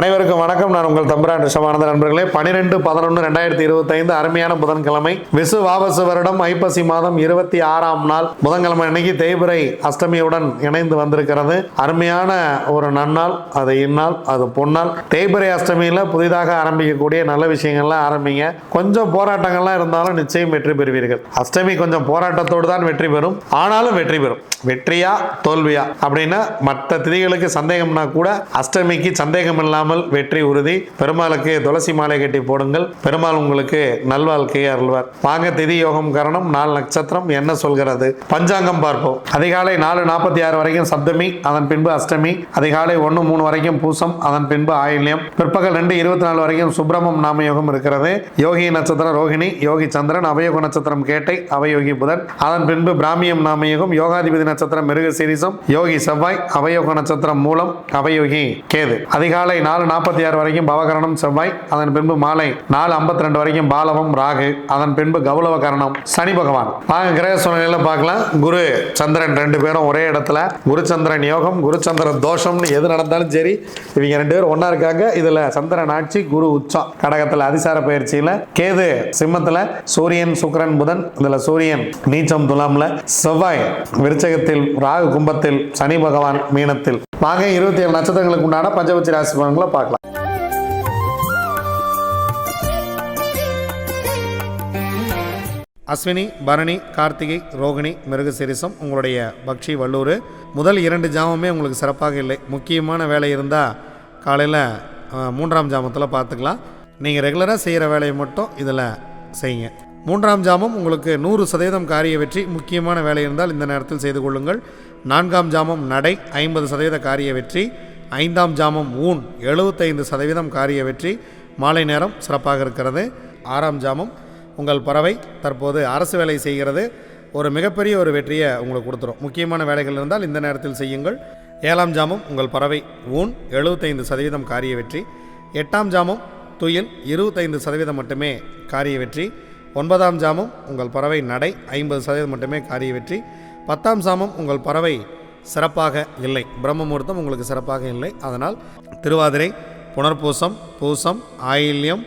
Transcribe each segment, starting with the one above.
அனைவருக்கும் வணக்கம். நான் உங்கள் தம்பிரான் ரிஷபானந்த நண்பர்களே. பனிரெண்டு பதினொன்று ரெண்டாயிரத்தி இருபத்தைந்து அருமையான புதன்கிழமை. விசு வாபசு வருடம் ஐப்பசி மாதம் இருபத்தி ஆறாம் நாள். புதன்கிழமை அன்னைக்கு தேய்பிரை அஷ்டமியுடன் இணைந்து வந்திருக்கிறது. அருமையான ஒரு நன்னாள் அது இந்நாள் அது பொன்னாள். தேய்பிரை அஷ்டமியில் புதிதாக ஆரம்பிக்கக்கூடிய நல்ல விஷயங்கள்லாம் ஆரம்பிங்க. கொஞ்சம் போராட்டங்கள்லாம் இருந்தாலும் நிச்சயம் வெற்றி பெறுவீர்கள். அஷ்டமி கொஞ்சம் போராட்டத்தோடு தான் வெற்றி பெறும். ஆனாலும் வெற்றி பெறும். வெற்றியா தோல்வியா? அப்படின்னா மற்ற திதிகளுக்கு சந்தேகம்னா கூட அஷ்டமிக்கு சந்தேகம் இல்லாமல் வெற்றி உறுதி. பெருமாளுக்கு துளசி மாலை கட்டி போடுங்கள். பெருமாள் உங்களுக்கு நல்வாழ்க்கையை அருள்வார். வாங்க திதி யோகம் காரணம் நாலு நட்சத்திரம் என்ன சொல்கிறது? பஞ்சாங்கம் பார்ப்போம். அதிகாலை நாலு நாற்பத்தி ஆறு வரைக்கும் சப்தமி அதன் பின்பு அஷ்டமி அதிகாலை ஒன்று மூணு வரைக்கும் பூசம் அதன் பின்பு ஆயில்யம். பிற்பகல் ரெண்டு இருபத்தி நாலு வரைக்கும் சுப்பிரமம் நாம யோகம் இருக்கிறது. யோகி நட்சத்திரம் ரோஹிணி யோகி சந்திரன் அவயோக நட்சத்திரம் கேட்டை அவயோகி புதன். அதன் பின்பு பிராமியம் நாமயோகம் யோகாதிபதி நட்சத்திரம் மிருக சீரிசம் யோகி செவ்வாய் அவயோக நட்சத்திரம் மூலம் அவயோகி கேது. அதிகாலை நாலு நாற்பத்தி ஆறு வரைக்கும் பவகரணம் செவ்வாய் அதன் பின்பு மாலை நாலு ஐம்பத்தி ரெண்டு வரைக்கும் பாலவம் ராகு அதன் பின்பு கௌலவ கரணம் சனி பகவான். வாங்க கிரக சூழ்நிலையில பார்க்கலாம். குரு சந்திரன் ரெண்டு பேரும் ஒரே இடத்துல. குரு சந்திரன் யோகம் குரு சந்திரன் தோஷம்னு எது நடந்தாலும் சரி இவங்க ரெண்டு பேரும் ஒன்னா இருக்காங்க. இதுல சந்திரன் ஆட்சி குரு உச்சம். கடகத்துல அதிசார பயிற்சியில கேது சிம்மத்துல சூரியன் சுக்கரன் புதன் இதுல சூரியன் நீச்சம் துலாம்ல. செவ்வாய் விருச்சகத்தில் ராகு கும்பத்தில் சனி பகவான் மீனத்தில். வாங்க இருபத்தி ஏழு நட்சத்திரங்களுக்கு உண்டான பஞ்சபட்சி ராசி பலன்களை பார்க்கலாம். அஸ்வினி பரணி கார்த்திகை ரோகிணி மிருகசிரிசம் உங்களுடைய பக்ஷி வல்லூர். முதல் இரண்டு ஜாமமே உங்களுக்கு சிறப்பாக இல்லை. முக்கியமான வேலை இருந்தால் காலையில் மூன்றாம் ஜாமத்தில் பார்த்துக்கலாம். நீங்கள் ரெகுலராக செய்கிற வேலையை மட்டும் இதில் செய்யுங்க. மூன்றாம் ஜாமம் உங்களுக்கு நூறு சதவீதம் காரிய வெற்றி முக்கியமான வேலை இருந்தால் இந்த நேரத்தில் செய்து கொள்ளுங்கள். நான்காம் ஜாமம் நடை ஐம்பது சதவீத காரிய வெற்றி. ஐந்தாம் ஜாமம் ஊன் எழுபத்தைந்து சதவீதம் காரிய வெற்றி. மாலை நேரம் சிறப்பாக இருக்கிறது. ஆறாம் ஜாமம் உங்கள் பறவை தற்போது அரசு வேலை செய்கிறது. ஒரு மிகப்பெரிய ஒரு வெற்றியை உங்களுக்கு கொடுத்துரும். முக்கியமான வேலைகள் இருந்தால் இந்த நேரத்தில் செய்யுங்கள். ஏழாம் ஜாமம் உங்கள் பறவை ஊன் எழுபத்தைந்து சதவீதம் காரிய வெற்றி. எட்டாம் ஜாமம் துயில் இருபத்தைந்து சதவீதம் மட்டுமே காரிய வெற்றி. ஒன்பதாம் ஜாமம் உங்கள் பறவை நடை ஐம்பது சதவீதம் மட்டுமே காரிய வெற்றி. பத்தாம் சாமம் உங்கள் பறவை சிறப்பாக இல்லை. பிரம்ம முகூர்த்தம் உங்களுக்கு சிறப்பாக இல்லை. அதனால் திருவாதிரை புனர்பூசம் பூசம் ஆயில்யம்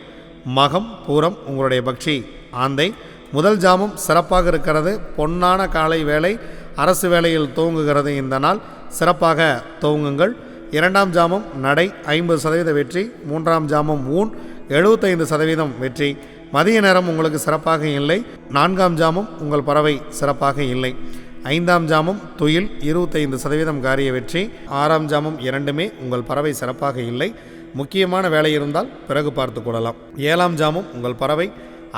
மகம் பூரம் உங்களுடைய பக்ஷி ஆந்தை. முதல் ஜாமம் சிறப்பாக இருக்கிறது. பொன்னான காலை வேலை அரசு வேலையில் துவங்குகிறது. இந்த நாள் சிறப்பாக துவங்குங்கள். இரண்டாம் ஜாமம் நடை ஐம்பது சதவீத வெற்றி. மூன்றாம் ஜாமம் ஊன் எழுபத்தைந்து சதவீதம் வெற்றி. மதிய நேரம் உங்களுக்கு சிறப்பாக இல்லை. நான்காம் ஜாமம் உங்கள் பறவை சிறப்பாக இல்லை. ஐந்தாம் ஜாமம் துயில் இருபத்தைந்து சதவீதம் காரிய வெற்றி. ஆறாம் ஜாமம் இரண்டுமே உங்கள் பறவை சிறப்பாக இல்லை. முக்கியமான வேலை இருந்தால் பிறகு பார்த்து கொள்ளலாம். ஏழாம் ஜாமம் உங்கள் பறவை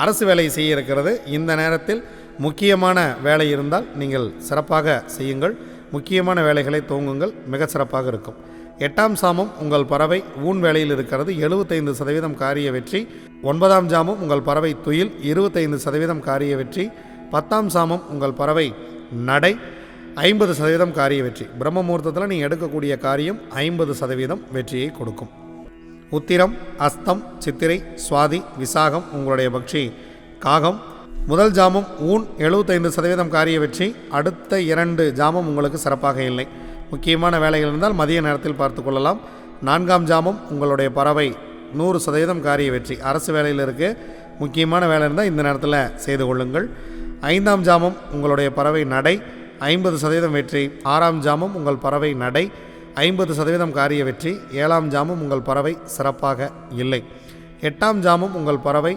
அரசு வேலை செய்ய இருக்கிறது. இந்த நேரத்தில் முக்கியமான வேலை இருந்தால் நீங்கள் சிறப்பாக செய்யுங்கள். முக்கியமான வேலைகளை துவங்குங்கள். மிக சிறப்பாக இருக்கும். எட்டாம் சாமம் உங்கள் பறவை ஊன் வேலையில் இருக்கிறது. எழுபத்தைந்து சதவீதம் காரிய வெற்றி. ஒன்பதாம் ஜாமம் உங்கள் பறவை துயில். இருபத்தைந்து சதவீதம் காரிய வெற்றி. பத்தாம் சாமம் உங்கள் பறவை நடை. ஐம்பது சதவீதம் காரிய வெற்றி. பிரம்ம முகூர்த்தத்தில் நீங்கள் எடுக்கக்கூடிய காரியம் ஐம்பது சதவீதம் வெற்றியை கொடுக்கும். உத்திரம் அஸ்தம் சித்திரை சுவாதி விசாகம் உங்களுடைய பக்ஷி காகம் முதல் ஜாமம் ஊன் எழுபத்தைந்து சதவீதம் காரிய வெற்றி. அடுத்த இரண்டு ஜாமம் உங்களுக்கு சிறப்பாக இல்லை. முக்கியமான வேலைகள் இருந்தால் மதிய நேரத்தில் பார்த்து கொள்ளலாம். நான்காம் ஜாமம் உங்களுடைய பறவை நூறு சதவீதம் காரிய வெற்றி. அரசு வேலையில் இருக்குது முக்கியமான வேலை இருந்தால் இந்த நேரத்தில் செய்து கொள்ளுங்கள். ஐந்தாம் ஜாமம் உங்களுடைய பறவை நடை. ஐம்பது சதவீதம் வெற்றி. ஆறாம் ஜாமம் உங்கள் பறவை நடை. ஐம்பது சதவீதம் காரிய வெற்றி. ஏழாம் ஜாமம் உங்கள் பறவை சிறப்பாக இல்லை. எட்டாம் ஜாமம் உங்கள் பறவை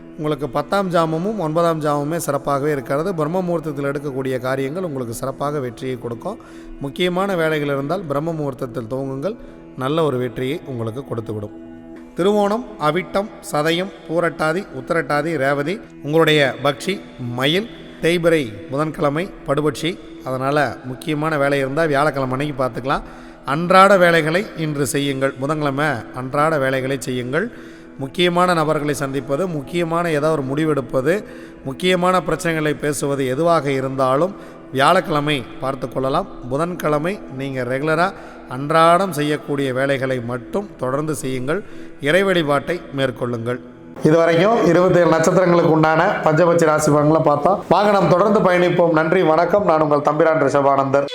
உங்களுக்கு பத்தாம் ஜாமமும் ஒன்பதாம் ஜாமமே சிறப்பாகவே இருக்கிறது. பிரம்ம முகூர்த்தத்தில் எடுக்கக்கூடிய காரியங்கள் உங்களுக்கு சிறப்பாக வெற்றியை கொடுக்கும். முக்கியமான வேலைகள் இருந்தால் பிரம்ம முகூர்த்தத்தில் துவங்குங்கள். நல்ல ஒரு வெற்றியை உங்களுக்கு கொடுத்துவிடும். திருவோணம் அவிட்டம் சதயம் பூரட்டாதி உத்தரட்டாதி ரேவதி உங்களுடைய பக்ஷி மயில் தேய்பிரை புதன்கிழமை படுபட்சி. அதனால் முக்கியமான வேலை இருந்தால் வியாழக்கிழமை அன்னைக்கு பார்த்துக்கலாம். அன்றாட வேலைகளை இன்று செய்யுங்கள். புதன்கிழமை அன்றாட வேலைகளை செய்யுங்கள். முக்கியமான நபர்களை சந்திப்பது முக்கியமான ஏதோ ஒரு முடிவெடுப்பது முக்கியமான பிரச்சனைகளை பேசுவது எதுவாக இருந்தாலும் வியாழக்கிழமை பார்த்து கொள்ளலாம். புதன்கிழமை நீங்கள் ரெகுலராக அன்றாடம் செய்யக்கூடிய வேலைகளை மட்டும் தொடர்ந்து செய்யுங்கள். இறை வழிபாட்டை மேற்கொள்ளுங்கள். இதுவரைக்கும் இருபத்தேழு நட்சத்திரங்களுக்கு உண்டான பஞ்சபட்சி ராசி பலன்களை பார்த்தோம் வாங்க நாம் தொடர்ந்து பயணிப்போம். நன்றி வணக்கம். நான் உங்கள் தம்பிரான் ரிஷபானந்தர்.